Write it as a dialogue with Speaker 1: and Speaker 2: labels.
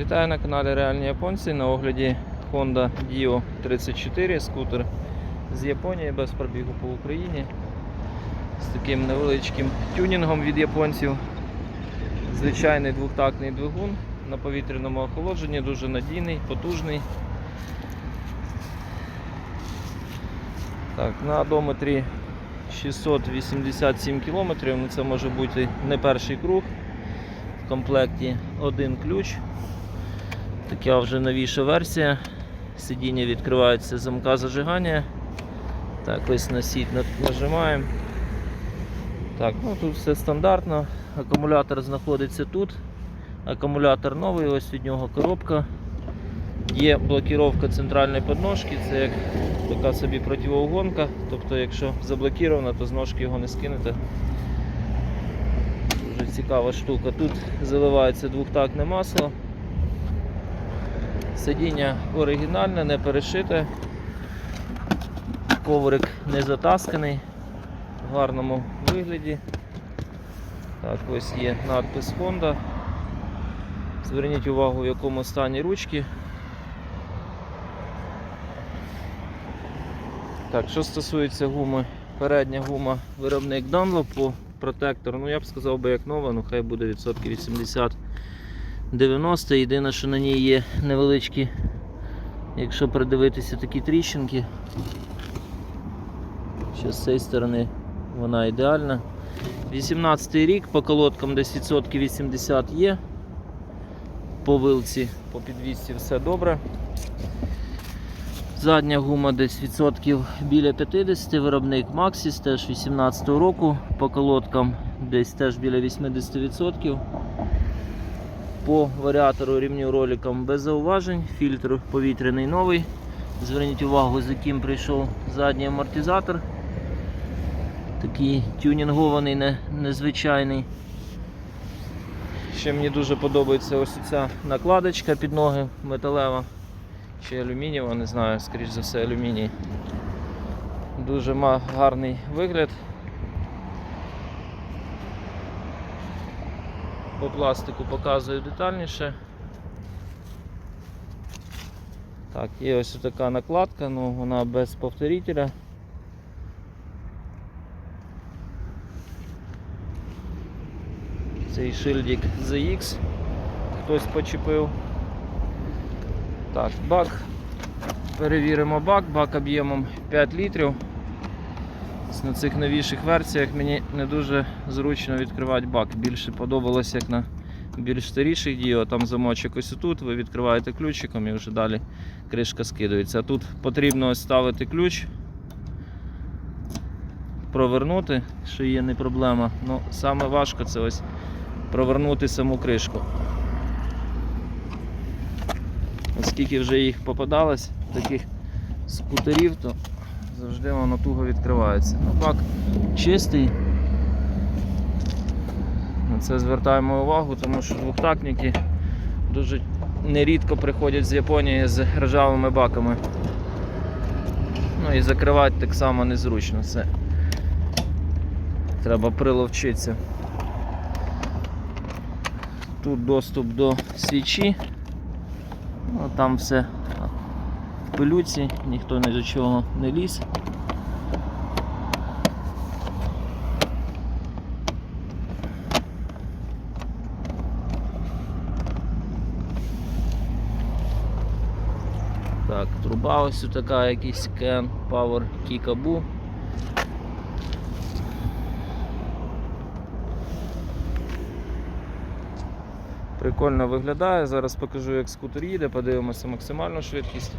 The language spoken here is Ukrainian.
Speaker 1: Вітаю на каналі Реальні Японці. На огляді Honda Dio 34 скутер з Японії без пробігу по Україні. З таким невеличким тюнінгом від японців. Звичайний двохтактний двигун на повітряному охолодженні, дуже надійний, потужний. Так, на одометрі 687 км, це може бути не перший круг. В комплекті один ключ. Така вже новіша версія. Сидіння відкривається замка зажигання. Так, ось на сіть нажимаємо. Так, ну тут все стандартно. Акумулятор знаходиться тут. Акумулятор новий, ось від нього коробка. Є блокіровка центральної подножки, це як така собі противоугонка. Тобто, якщо заблокіровано, то з ножки його не скинете. Дуже цікава штука. Тут заливається двохтактне масло. Сидіння оригінальне, не перешите. Коврик не затасканий в гарному вигляді. Так, ось є надпис Honda. Зверніть увагу, в якому стані ручки. Так, що стосується гуми, передня гума виробник Dunlop по протектору, ну я б сказав би як нова, ну хай буде відсотків 80 90. Єдине, що на ній є невеличкі, якщо придивитися такі тріщинки. Що з цієї сторони вона ідеальна. 18 рік, по колодкам десь відсотків 80 є. По вилці, по підвісці все добре. Задня гума десь відсотків біля 50, виробник Maxis теж 18 року, по колодкам десь теж біля 80%. По варіатору рівню роликам без зауважень, фільтр повітряний новий. Зверніть увагу, з яким прийшов задній амортизатор. Такий тюнінгований, не, незвичайний. Ще мені дуже подобається ось ця накладочка під ноги металева чи алюмінієва, не знаю, скоріш за все алюміній. Дуже гарний вигляд. По пластику показую детальніше. Так, є ось така накладка, ну вона без повторителя. Цей шильдик ZX хтось почепив. Так, бак. Перевіримо бак, бак об'ємом 5 літрів. На цих новіших версіях мені не дуже зручно відкривати бак. Більше подобалось як на більш старіших діо. Там замочок ось тут, ви відкриваєте ключиком і вже далі кришка скидується. Тут потрібно ось ставити ключ, провернути, що є не проблема. Ну, саме важко це ось провернути саму кришку. Оскільки вже їх попадалось, таких скутерів, то завжди воно туго відкривається. Ну, чистий. На це звертаємо увагу, тому що двохтактники дуже нерідко приходять з Японії з ржавими баками. Ну і закривати так само незручно. Це треба приловчитися. Тут доступ до свічі. Ну, там все пилюці, ніхто ні до чого не ліз. Так, труба ось така, якийсь Ken Power Kikabu. Прикольно виглядає. Зараз покажу, як скутер їде, подивимося максимальну швидкість.